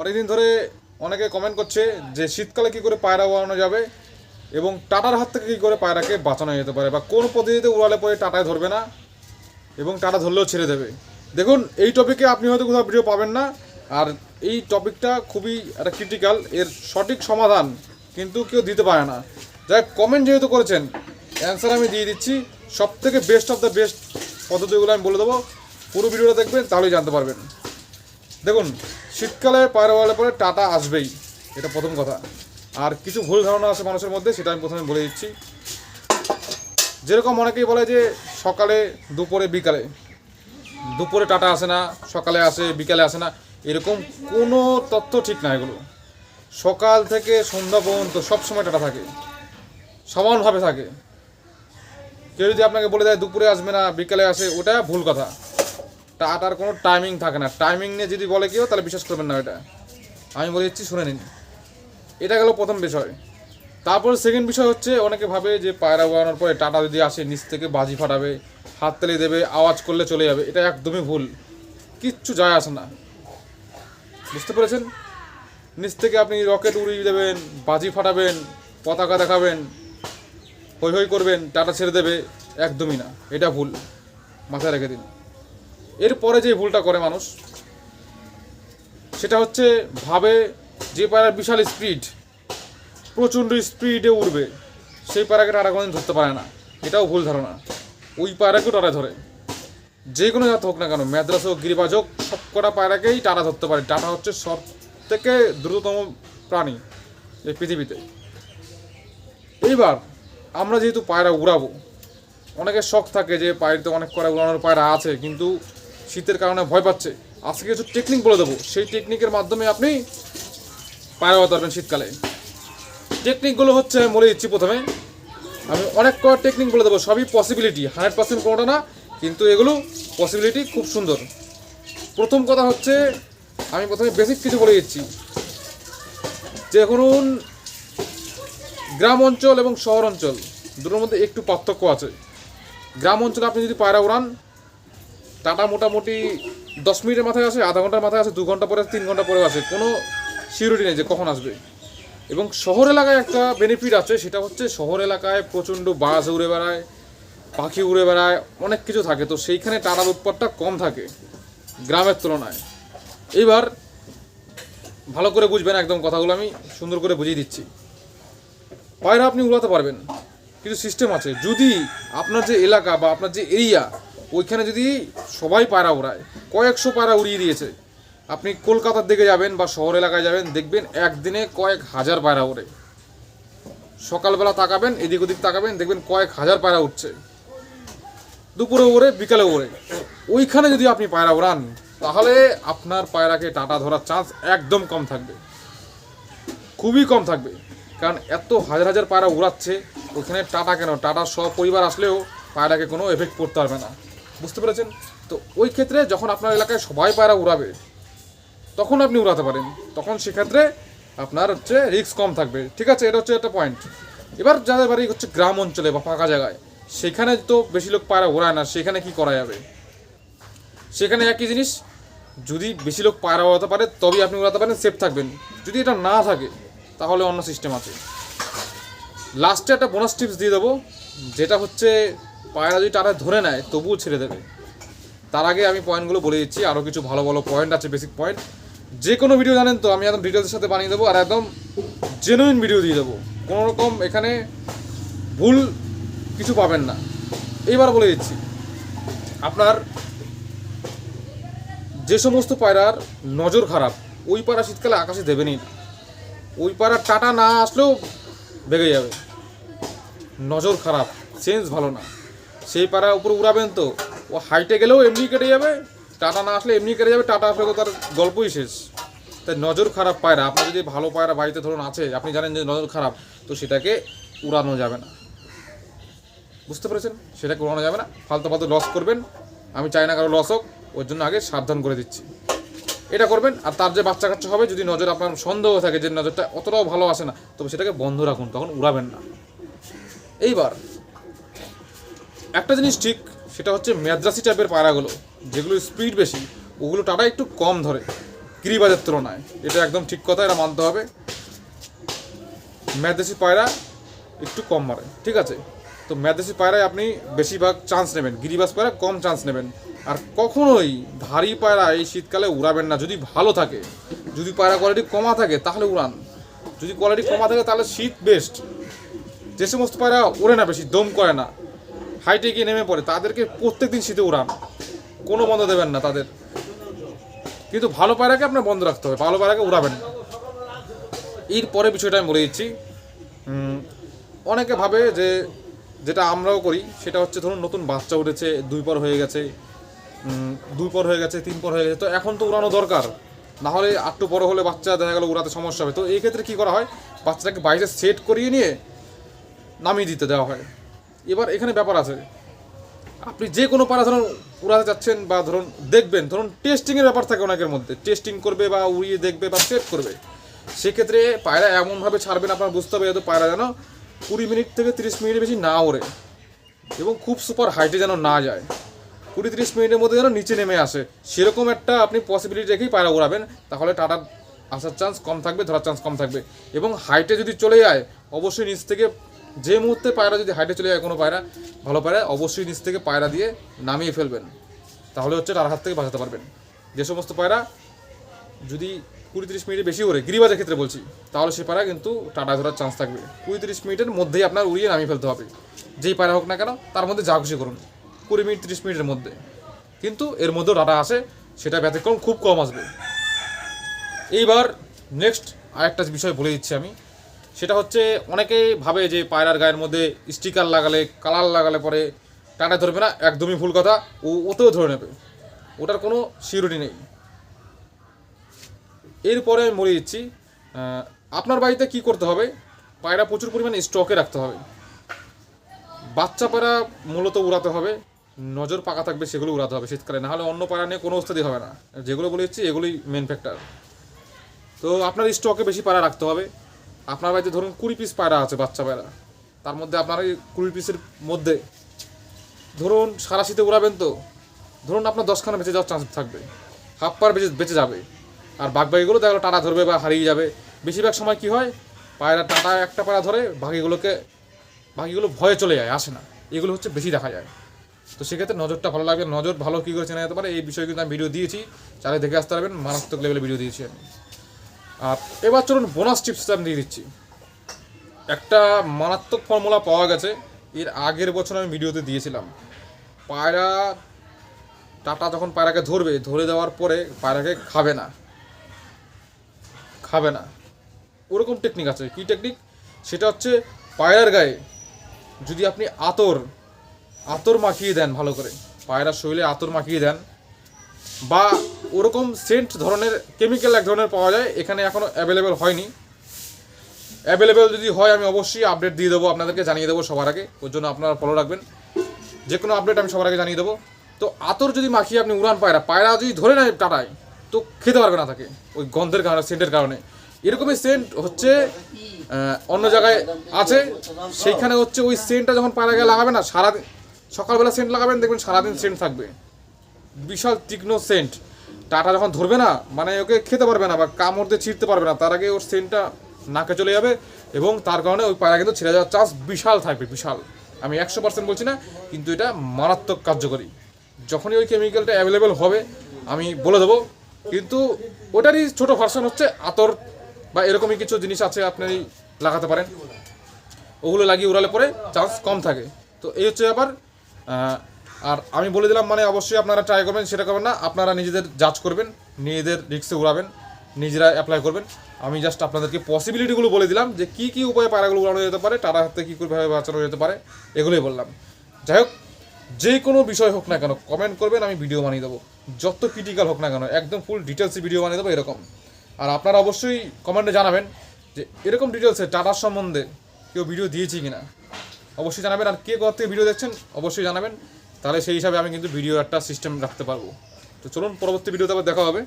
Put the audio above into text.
অনেকদিন ধরে অনেকে কমেন্ট করছে যে শীতকালে কি করে পায়রা উড়ানো যাবে এবং টাটার হাত থেকে কী করে পায়রাকে বাঁচানো যেতে পারে বা কোন পদ্ধতিতে উড়ালে পরে টাটায় ধরবে না এবং টাটা ধরলেও ছেড়ে দেবে। দেখুন, এই টপিকে আপনি হয়তো কোথাও ভিডিও পাবেন না, আর এই টপিকটা খুবই একটা ক্রিটিক্যাল এর সঠিক সমাধান কিন্তু কেউ দিতে পারে না। যাই কমেন্ট যেহেতু করেছেন অ্যান্সার আমি দিয়ে দিচ্ছি। সব থেকে বেস্ট অফ দ্য বেস্ট পদ্ধতিগুলো আমি বলে দেবো। পুরো ভিডিওটা দেখবেন, তাহলেই জানতে পারবেন। দেখুন শীতকালে পায়রা ওয়ালে পরে টাটা আসবেই, এটা প্রথম কথা। আর কিছু ভুল ধারণা আছে মানুষের মধ্যে, সেটা আমি প্রথমে বলে দিচ্ছি। যেরকম অনেকেই বলে যে সকালে, দুপুরে, বিকালে। দুপুরে টাটা আসে না, সকালে আসে, বিকালে আসে না, এরকম কোনো তথ্য ঠিক না এগুলো। সকাল থেকে সন্ধ্যা পর্যন্ত সবসময় টাটা থাকে। সমানভাবে থাকে। কেউ যদি আপনাকে বলে দেয় দুপুরে আসবে না, বিকালে আসে, ওটা ভুল কথা। টাটার কোনো টাইমিং থাকে না। টাইমিং নিয়ে যদি বলে কেউ, তাহলে বিশ্বাস করবেন না এটা। আমি বলে দিচ্ছি, শুনে নিন। এটা গেল প্রথম বিষয়। তারপর সেকেন্ড বিষয় হচ্ছে, অনেকে ভাবে যে পায়রা উড়ানোর পরে টাটা যদি আসে, নিচ থেকে বাজি ফাটাবে, হাত তালি দেবে, আওয়াজ করলে চলে যাবে, এটা একদমই ভুল। কিচ্ছু যায় আসে না। বুঝতে পেরেছেন? নিচ থেকে আপনি রকেট উড়িয়ে দেবেন, বাজি ফাটাবেন, পতাকা দেখাবেন হৈ হৈ করবেন, টাটা ছেড়ে দেবে, একদমই না। এটা ভুল। মাথায় রেখে দিন। এরপরে যে ভুলটা করে মানুষ, সেটা হচ্ছে ভাবে যে পায়রার বিশাল স্পিড, প্রচণ্ড স্পিডে উড়বে, সেই পায়রাকে টাটা কোনোদিন ধরতে পারে না। এটাও ভুল ধারণা। ওই পায়রাকেও টাটা ধরে। যে কোনো জাত হোক না কেন, ম্যাদ্রাস হোক, গিরিবাজ হোক সব কটা পায়রাকেই টাটা ধরতে পারে। টাটা হচ্ছে সব থেকে দ্রুততম প্রাণী এই পৃথিবীতে। এইবার আমরা যেহেতু পায়রা উড়াবো, অনেকের শখ থাকে যে পায়রাতে অনেক করা উড়ানোর পায়রা আছে, কিন্তু শীতের কারণে ভয় পাচ্ছে। আজকে কিছু টেকনিক বলে দেবো। সেই টেকনিকের মাধ্যমে আপনি পায়রা পারবেন শীতকালে। টেকনিকগুলো হচ্ছে আমি বলে দিচ্ছি প্রথমে। আমি অনেক কটা টেকনিক বলে দেবো। সবই পসিবিলিটি হান্ড্রেড পার্সেন্ট কোনোটা না, কিন্তু এগুলো পসিবিলিটি খুব সুন্দর। প্রথম কথা হচ্ছে, আমি প্রথমে বেসিক কিছু বলে দিচ্ছি। যে ধরুন গ্রাম অঞ্চল এবং শহর অঞ্চল, দুটোর মধ্যে একটু পার্থক্য আছে। গ্রাম অঞ্চলে আপনি যদি পায়রা উড়ান টাটা মোটামুটি দশ মিনিটের মাথায় আসে, আধা ঘণ্টার মাথায় আসে, দু ঘণ্টা পরে, তিন ঘণ্টা পরে আসে। কোনো সিউরিটি নেই যে কখন আসবে। এবং শহর এলাকায় একটা বেনিফিট আছে, সেটা হচ্ছে শহর এলাকায় প্রচণ্ড বাস উড়ে বেড়ায়, পাখি উড়ে বেড়ায়, অনেক কিছু থাকে। তো সেইখানে টাটার উৎপাদটা কম থাকে, গ্রামের তুলনায়। এইবার ভালো করে বুঝবেন একদম কথাগুলো, আমি সুন্দর করে বুঝিয়ে দিচ্ছি। পায়রা আপনি উড়াতে পারবেন কিছু সিস্টেম আছে। যদি আপনার যে এলাকা বা আপনার যে এরিয়া ওইখানে যদি সবাই পায়রা উড়ায়, কয়েকশো পায়রা উড়িয়ে দিয়েছে। আপনি কলকাতার দিকে যাবেন বা শহর এলাকায় যাবেন, দেখবেন একদিনে কয়েক হাজার পায়রা ওড়ে। সকালবেলা তাকাবেন, এদিক ওদিক তাকাবেন, দেখবেন কয়েক হাজার পায়রা উঠছে দুপুরে ওড়ে, বিকালে ওড়ে। ওইখানে যদি আপনি পায়রা ওড়ান তাহলে আপনার পায়রাকে টাটা ধরার চান্স একদম কম থাকবে। খুবই কম থাকবে। কারণ এত হাজার হাজার পায়রা উড়াচ্ছে ওখানে টাটা কেন? টাটা সব পরিবার আসলেও পায়রাকে কোনো এফেক্ট করতে পারবে না। বুঝতে পেরেছেন? তো ওই ক্ষেত্রে যখন আপনার এলাকায় সবাই পায়রা উড়াবে, তখন আপনি উড়াতে পারেন। তখন সেক্ষেত্রে আপনার হচ্ছে রিস্ক কম থাকবে। ঠিক আছে, এটা হচ্ছে একটা পয়েন্ট এবার যাদের বাড়ি হচ্ছে গ্রাম অঞ্চলে বা ফাঁকা জায়গায়, সেখানে তো বেশি লোক পায়রা উড়ায় না, সেখানে কি করা যাবে? সেখানে একই জিনিস, যদি বেশি লোক পায়রা উড়াতে পারে, তবেই আপনি উড়াতে পারেন সেফ থাকবেন। যদি এটা না থাকে, তাহলে অন্য সিস্টেম আছে। লাস্টে একটা বোনাস টিপস দিয়ে দেবো, যেটা হচ্ছে পায়রা যদি টাটা ধরে নেয়, তবুও ছেড়ে দেবে। তার আগে আমি পয়েন্টগুলো বলে দিচ্ছি। আরও কিছু ভালো ভালো পয়েন্ট আছে বেসিক পয়েন্ট যে কোনো ভিডিও জানেন তো, আমি একদম ডিটেলসের সাথে বানিয়ে দেবো আর একদম জেনুইন ভিডিও দিয়ে দেবো। কোনো রকম এখানে ভুল কিছু পাবেন না। এইবার বলে দিচ্ছি, আপনার যে সমস্ত পায়রার নজর খারাপ, ওই পায়রা শীতকালে আকাশে দেবেনই না। ওই পায়রার টাটা না আসলেও বেগে যাবে। নজর খারাপ সেন্স ভালো না। সেই পায়রা উপরে উড়াবেন তো। ও হাইটে গেলেও এমনি কেটে যাবে। টাটা না আসলে এমনি কেটে যাবে, টাটা আসলে তো তার গল্পই শেষ। তাই নজর খারাপ পায়রা, আপনার যদি ভালো পায়রা বাড়িতে ধরুন আছে, আপনি জানেন যে নজর খারাপ, তো সেটাকে উড়ানো যাবে না। বুঝতে পেরেছেন? সেটাকে উড়ানো যাবে না। ফালতু ফালতু লস করবেন। আমি চাই না কারও লস হোক, ওর জন্য আগে সাবধান করে দিচ্ছি। এটা করবেন, আর তার যে বাচ্চা কাচ্চা হবে, যদি নজর আপনার সন্দেহ থাকে যে নজরটা অতটাও ভালো আসে না, তবে সেটাকে বন্ধ রাখুন, তখন উড়াবেন না। এইবার একটা জিনিস ঠিক, সেটা হচ্ছে মেদ্রাসি টাইপের পায়রাগুলো যেগুলো স্পিড বেশি, ওগুলো টাটা একটু কম ধরে, গিরিবাজের তুলনায়। এটা একদম ঠিক কথা, এটা মানতে হবে। ম্যাদেশি পায়রা একটু কম মারে, ঠিক আছে? তো ম্যাদেশি পায়রায় আপনি বেশিরভাগ চান্স নেবেন, গিরিবাজ পায়রা কম চান্স নেবেন। আর কখনোই ভারী পায়রা এই শীতকালে উড়াবেন না। যদি ভালো থাকে, যদি পায়রা কোয়ালিটি কমা থাকে, তাহলে উড়ান। যদি কোয়ালিটি কমা থাকে, তাহলে শীত বেস্ট যে সমস্ত পায়রা ওড়ে না বেশি, দম করে না। হাইটে গিয়ে নেমে পড়ে, তাদেরকে প্রত্যেক দিন শীতে উড়ান। কোনো বন্ধ দেবেন না তাদের। কিন্তু ভালো পায়রাকে আপনার বন্ধ রাখতে হবে, ভালো পায়রাকে উড়াবেন এর পরে বিষয়টা আমি বলে দিচ্ছি অনেকে ভাবে যে যেটা আমরাও করি, সেটা হচ্ছে ধরুন নতুন বাচ্চা উঠেছে, দুই পর হয়ে গেছে দুই পর হয়ে গেছে, তিন পর হয়ে গেছে, তো এখন তো উড়ানো দরকার। না হলে আটটু বড় হলে বাচ্চা দেখা গেলো উড়াতে সমস্যা হবে। তো এই ক্ষেত্রে কী করা হয়? বাচ্চাটাকে বাইরে সেট করিয়ে নিয়ে নামিয়ে দিতে দেওয়া হয়। এবার এখানে ব্যাপার আছে। আপনি যে কোনো পাড়া ধরুন উড়াতে চাচ্ছেন বা ধরুন দেখবেন, ধরুন টেস্টিংয়ের ব্যাপার থাকে অনেকের মধ্যে। টেস্টিং করবে বা উড়িয়ে দেখবে বা সেট করবে। সেক্ষেত্রে পায়রা এমনভাবে ছাড়বেন আপনার বুঝতে হবে যেন পায়রা যেন কুড়ি মিনিট থেকে তিরিশ মিনিটের বেশি না ওড়ে এবং খুব সুপার হাইটে যেন না যায়। কুড়ি তিরিশ মিনিটের মধ্যে যেন নিচে নেমে আসে। সেরকম একটা আপনি পসিবিলিটি রেখেই পায়রা উড়াবেন, তাহলে টাটার আসার চান্স কম থাকবে, ধরার চান্স কম থাকবে। এবং হাইটে যদি চলে যায়, অবশ্যই নিচ থেকে যে মুহূর্তে পায়রা যদি হাইটে চলে যায়, কোনো পায়রা, ভালো পায়রা, অবশ্যই নিচ থেকে পায়রা দিয়ে নামিয়ে ফেলবেন। তাহলে হচ্ছে তার হাত থেকে বাঁচাতে পারবেন। যে সমস্ত পায়রা যদি কুড়ি তিরিশ মিনিটের বেশি ওরে গিরিবাজের ক্ষেত্রে বলছি, তাহলে সে পায়রা কিন্তু টাটা ধরার চান্স থাকবে। কুড়ি তিরিশ মিনিটের মধ্যেই আপনার উড়িয়ে নামিয়ে ফেলতে হবে। যেই পায়রা হোক না কেন, তার মধ্যে যা খুশি করুন। কুড়ি মিনিট, তিরিশ মিনিটের মধ্যে। কিন্তু এর মধ্যেও ডাটা আসে, সেটা ব্যতিক্রম খুব কম আসবে। এইবার নেক্সট আরেকটা বিষয় বলে দিচ্ছি আমি। সেটা হচ্ছে অনেকেই ভাবে যে পায়রার গায়ের মধ্যে স্টিকার লাগালে কালার লাগালে পরে টাটা ধরবে না, একদমই ভুল কথা। ও, ওতেও ধরে নেবে। ওটার কোনো সিউরিটি নেই। এরপরে আমি বলে দিচ্ছি আপনার বাড়িতে কি করতে হবে? পায়রা প্রচুর পরিমাণে স্টকে রাখতে হবে। বাচ্চা পায়রা মূলত উড়াতে হবে। নজর পাকা থাকবে, সেগুলো উড়াতে হবে শীতকালে। নাহলে অন্য পায়রা নিয়ে কোনো অবস্থাতেই হবে না। যেগুলো বলে দিচ্ছি, এগুলোই মেন ফ্যাক্টর তো আপনার স্টকে বেশি পায়রা রাখতে হবে। আপনার বাড়িতে ধরুন কুড়ি পিস পায়রা আছে বাচ্চা পায়রা। তার মধ্যে আপনার এই কুড়ি পিসের মধ্যে ধরুন সারা শীতে উড়াবেন তো, ধরুন আপনার দশখানা বেঁচে যাওয়ার চান্স থাকবে। হাফ পার বেঁচে বেঁচে যাবে। আর বাঘবাগিগুলো দেখা টাটা ধরবে বা হারিয়ে যাবে। বেশিরভাগ সময় কি হয়, পায়রা টাটা একটা পায়রা ধরে বাকিগুলোকে বাকিগুলো ভয়ে চলে যায়, আসে না। এগুলো হচ্ছে বেশি দেখা যায়। তো সেক্ষেত্রে নজরটা ভালো লাগবে। নজর ভালো কী করে চেনা যেতে পারে, এই বিষয়ে কিন্তু আমি ভিডিও দিয়েছি। চালে দেখে আসতে পারবেন, মারাত্মক লেভেলে ভিডিও দিয়েছি আমি। আর এবার চলুন বোনাস টিপসটা আমি দিয়ে দিচ্ছি। একটা মারাত্মক ফর্মুলা পাওয়া গেছে, এর আগের বছর আমি ভিডিওতে দিয়েছিলাম। পায়রা, টাটা যখন পায়রাকে ধরবে, ধরে দেওয়ার পরে পায়রাকে খাবে না। খাবে না। ওরকম টেকনিক আছে। কী টেকনিক সেটা হচ্ছে পায়রার গায়ে যদি আপনি আতর আতর মাখিয়ে দেন ভালো করে, পায়রার শরীরে আতর মাখিয়ে দেন, বা ওরকম সেন্ট ধরনের, কেমিক্যাল এক ধরনের পাওয়া যায়, এখানে এখনও অ্যাভেলেবেল হয়নি। অ্যাভেলেবেল যদি হয়, আমি অবশ্যই আপডেট দিয়ে দেবো, আপনাদেরকে জানিয়ে দেবো সবার আগে। ওর জন্য আপনারা ফলো রাখবেন। যে কোনো আপডেট আমি সবার আগে জানিয়ে দেবো। তো আতর যদি মাখিয়ে আপনি উড়ান পায়রা পায়রা যদি ধরে নেয় টাটায় তো খেতে পারবে না তাকে, ওই গন্ধের কারণে, সেন্টের কারণে। এরকমই সেন্ট হচ্ছে অন্য জায়গায় আছে। সেইখানে হচ্ছে ওই সেন্টটা যখন পায়রা গায়ে লাগাবে না, সারাদিন, সকালবেলা সেন্ট লাগাবেন, দেখবেন সারাদিন সেন্ট থাকবে। বিশাল তীক্ষ্ণ সেন্ট। টাটা যখন ধরবে না মানে ওকে খেতে পারবে না বা কামড় দিয়ে ছিঁড়তে পারবে না তার আগে ওর সেন্টটা নাকে চলে যাবে এবং তার কারণে ওই পায়রা কিন্তু ছেড়ে যাওয়ার চান্স বিশাল থাকবে বিশাল। আমি একশো পার্সেন্ট বলছি না কিন্তু এটা মারাত্মক কার্যকরী। যখনই ওই কেমিক্যালটা অ্যাভেলেবেল হবে আমি বলে দেবো। কিন্তু ওটারই ছোট ভার্সন হচ্ছে আতর বা এরকমই কিছু জিনিস আছে আপনি লাগাতে পারেন। ওগুলো লাগিয়ে উড়ালে পরে চান্স কম থাকে। তো এই হচ্ছে আহ, আর আমি বলে দিলাম মানে অবশ্যই আপনারা ট্রাই করবেন, সেটা করবেন না। আপনারা নিজেদের জাজ করবেন, নিজেদের রিক্সে উড়াবেন নিজেরা অ্যাপ্লাই করবেন। আমি জাস্ট আপনাদেরকে পসিবিলিটিগুলো বলে দিলাম যে কী কী উপায়ে পায়রাগুলো উড়ানো যেতে পারে টাটা হাতে কী করে বাঁচানো যেতে পারে, এগুলোই বললাম। যাই হোক, যে কোনো বিষয় হোক না কেন কমেন্ট করবেন, আমি ভিডিও বানিয়ে দেবো। যত ক্রিটিক্যাল হোক না কেন, একদম ফুল ডিটেলসে ভিডিও বানিয়ে দেবো এরকম। আর আপনারা অবশ্যই কমেন্টে জানাবেন যে এরকম ডিটেলসে টাটার সম্বন্ধে কেউ ভিডিও দিয়েছি কি না অবশ্যই জানাবেন, আর কে কোথা থেকে ভিডিও দেখছেন, অবশ্যই জানাবেন। তাহলে সেই হিসাবে আমি কিন্তু ভিডিও একটা সিস্টেম রাখতে পারব। তো চলুন পরবর্তী ভিডিওতে আবার দেখা হবে।